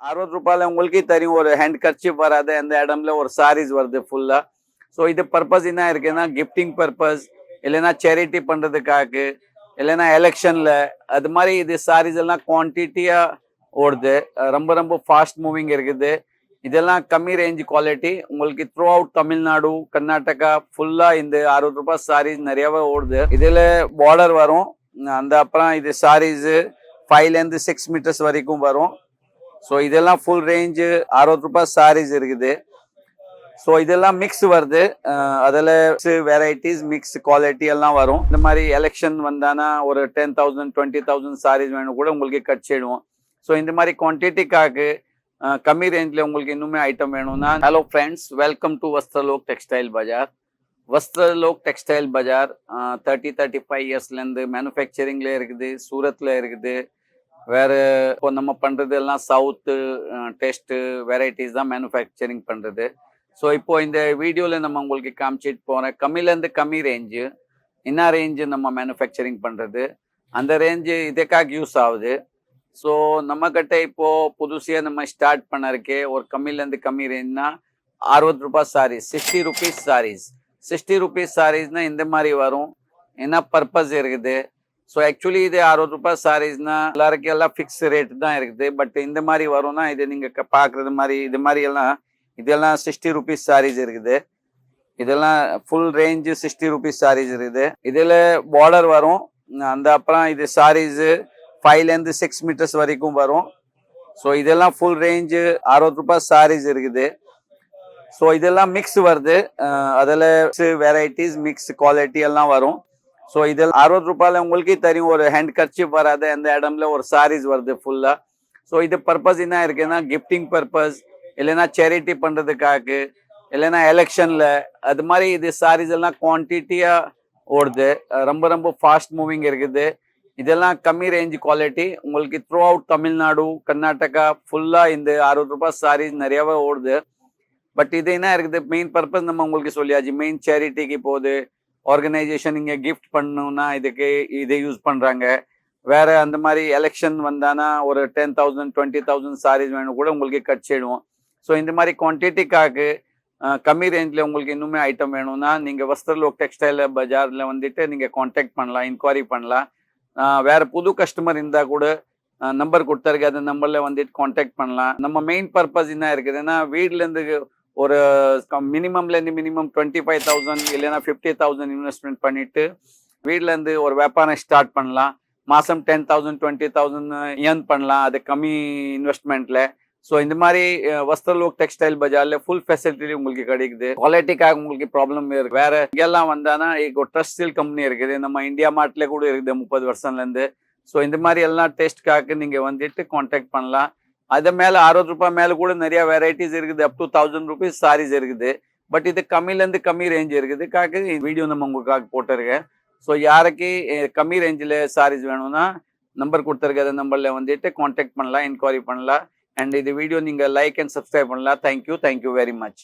அறுபது ரூபாயில் உங்களுக்கே தெரியும் ஒரு ஹேண்ட் கர்ச்சிப் வராது அந்த இடம்ல ஒரு சாரீஸ் வருது ஃபுல்லா ஸோ இது பர்பஸ் என்ன இருக்குன்னா கிஃப்டிங் பர்பஸ் இல்லைன்னா சேரிட்டி பண்றதுக்காக இல்லைன்னா எலெக்ஷன்ல அது மாதிரி இது சாரீஸ் எல்லாம் குவான்டிட்டியாக ஓடுது. ரொம்ப ரொம்ப ஃபாஸ்ட் மூவிங் இருக்குது. இதெல்லாம் கம்மி ரேஞ்ச் குவாலிட்டி உங்களுக்கு த்ரூ அவுட் தமிழ்நாடு கர்நாடகா ஃபுல்லா இந்த அறுபது ரூபாய் சாரீஸ் நிறையாவே ஓடுது. இதுல பார்டர் வரும். அந்த அப்புறம் இது சாரீஸ் ஃபைவ்ல இருந்து சிக்ஸ் மீட்டர்ஸ் வரைக்கும் வரும். ஸோ இதெல்லாம் ஃபுல் ரேஞ்சு அறுபது ரூபாய் சாரீஸ் இருக்குது. ஸோ இதெல்லாம் மிக்ஸ் வருது. அதில் வெரைட்டிஸ் மிக்ஸ் குவாலிட்டி எல்லாம் வரும். இந்த மாதிரி எலெக்ஷன் வந்தானா ஒரு ten thousand twenty thousand sarees வேணும் கூட உங்களுக்கு கட் செய்டுவோம் ஸோ இந்த மாதிரி குவான்டிட்டிக்காக கம்மி ரேஞ்சில் உங்களுக்கு இன்னுமே ஐட்டம் வேணும்னா hello friends welcome to Vastralok textile bazaar Vastralok textile bazaar thirty thirty five இயர்ஸ்லேருந்து மேனுஃபேக்சரிங்ல இருக்குது சூரத்தில் இருக்குது. வேற இப்போ நம்ம பண்றது எல்லாம் சவுத்து டெஸ்ட்டு வெரைட்டிஸ் தான் மேனுஃபேக்சரிங் பண்றது. ஸோ இப்போ இந்த வீடியோவில் நம்ம உங்களுக்கு காமிச்சிட்டு போகிறேன் கம்மிலேருந்து கம்மி ரேஞ்சு என்ன ரேஞ்சு நம்ம மேனுஃபேக்சரிங் பண்ணுறது அந்த ரேஞ்சு இதுக்காக யூஸ் ஆகுது. ஸோ நம்ம கிட்ட இப்போ புதுசியாக நம்ம ஸ்டார்ட் பண்ணறக்கே ஒரு கம்மிலேருந்து கம்மி ரேஞ்ச்னா அறுபது ரூபாய் sarees sixty rupees sarees sixty rupees சாரீஸ்னா இந்த மாதிரி வரும். என்ன பர்பஸ் இருக்குது? ஸோ ஆக்சுவலி இது அறுபது ரூபாய் சாரீஸ்னா எல்லாருக்கும் எல்லாம் ஃபிக்ஸ் ரேட் தான் இருக்குது. பட் இந்த மாதிரி வரும்னா இது நீங்கள் பார்க்குறது மாதிரி இது மாதிரி எல்லாம் இதெல்லாம் சிக்ஸ்டி ருபீஸ் சாரீஸ் இருக்குது. இதெல்லாம் full range sixty rupees sarees இருக்குது. இதில் பார்டர் வரும். அந்த அப்புறம் இது சாரீஸு ஃபைவ்லேருந்து சிக்ஸ் மீட்டர்ஸ் வரைக்கும் வரும். ஸோ இதெல்லாம் ஃபுல் ரேஞ்சு அறுபது ரூபாய் சாரீஸ் இருக்குது. ஸோ இதெல்லாம் மிக்ஸ் வருது. அதில் வெரைட்டிஸ் மிக்ஸ் குவாலிட்டி எல்லாம் வரும். ஸோ இதில் அறுபது ரூபாயில் உங்களுக்கே தெரியும் ஒரு ஹேண்ட் கர்ச்சிப் வராது அந்த இடம்ல ஒரு சாரீஸ் வருது ஃபுல்லா ஸோ இது பர்பஸ் என்ன இருக்குன்னா கிஃப்டிங் பர்பஸ் இல்லைன்னா சேரிட்டி பண்றதுக்காக இல்லைன்னா எலெக்ஷன்ல அது மாதிரி இது சாரீஸ் எல்லாம் குவான்டிட்டியாக ஓடுது. ரொம்ப ரொம்ப ஃபாஸ்ட் மூவிங் இருக்குது. இதெல்லாம் கம்மி ரேஞ்ச் குவாலிட்டி உங்களுக்கு த்ரூ அவுட் தமிழ்நாடு கர்நாடகா ஃபுல்லா இந்த அறுபது ரூபாய் சாரீஸ் நிறையாவே ஓடுது. பட் இது என்ன இருக்குது? மெயின் பர்பஸ் நம்ம உங்களுக்கு சொல்லியாச்சு. மெயின் சேரிட்டிக்கு போகுது. ஆர்கனைசேஷன் இங்கே கிஃப்ட் பண்ணணும்னா இதுக்கு இதை யூஸ் பண்ணுறாங்க வேற அந்த மாதிரி எலெக்ஷன் வந்தானா ஒரு ten thousand twenty thousand sarees வேணும் கூட உங்களுக்கு கட் கட்சிடுவோம் ஸோ இந்த மாதிரி குவான்டிட்டிக்காக கம்மி ரேஞ்சில் உங்களுக்கு இன்னுமே ஐட்டம் வேணும்னா நீங்கள் வஸ்திரலோக் டெக்ஸ்டைல் பஜாரில் வந்துட்டு நீங்கள் காண்டாக்ட் பண்ணலாம் இன்கொயரி பண்ணலாம். வேறு வேற புது கஸ்டமர் இருந்தால் கூட நம்பர் கொடுத்துருக்கு அந்த நம்பரில் வந்துட்டு காண்டாக்ட் பண்ணலாம். நம்ம மெயின் பர்பஸ் என்ன இருக்குதுன்னா வீட்லேருந்து ஒரு மினிமம்லேருந்து மினிமம் டுவெண்ட்டி ஃபைவ் தௌசண்ட் இல்லைன்னா ஃபிஃப்டி தௌசண்ட் இன்வெஸ்ட்மெண்ட் பண்ணிட்டு வீட்டிலேருந்து ஒரு வியாபாரம் ஸ்டார்ட் பண்ணலாம். மாதம் ten thousand twenty thousand earn பண்ணலாம். அது கம்மி இன்வெஸ்ட்மெண்ட்டில் ஸோ இந்த மாதிரி வஸ்திரலோக் டெக்ஸ்டைல் பஜார்ல ஃபுல் ஃபெசிலிட்டி உங்களுக்கு கிடைக்குது. குவாலிட்டிக்காக உங்களுக்கு ப்ராப்ளம் இருக்கு. வேற இங்கெல்லாம் வந்தானா இப்போ ட்ரஸ்டில் கம்பெனி இருக்குது. நம்ம இந்தியா மார்ட்லேயே கூட இருக்குது முப்பது வருஷம்ல இருந்து. ஸோ இந்த மாதிரி எல்லாம் டெஸ்ட்காக நீங்க வந்துட்டு காண்டாக்ட் பண்ணலாம். அது மேல அறுபது ரூபாய் மேல கூட நிறைய வெரைட்டிஸ் இருக்குது up to thousand rupees sarees இருக்குது. பட் இது கம்மில இருந்து கம்மி ரேஞ்ச் இருக்குது. காக்கு வீடியோ நம்ம உங்களுக்காக போட்டிருக்கேன். ஸோ யாருக்கு கம்மி ரேஞ்சில் சாரீஸ் வேணும்னா நம்பர் கொடுத்துருக்கிற அந்த நம்பர்ல வந்துட்டு காண்டாக்ட் பண்ணலாம் என்கொயரி பண்ணலாம். அண்ட் இது வீடியோ நீங்க லைக் அண்ட் சப்ஸ்கிரைப் பண்ணலாம். Thank you thank you very much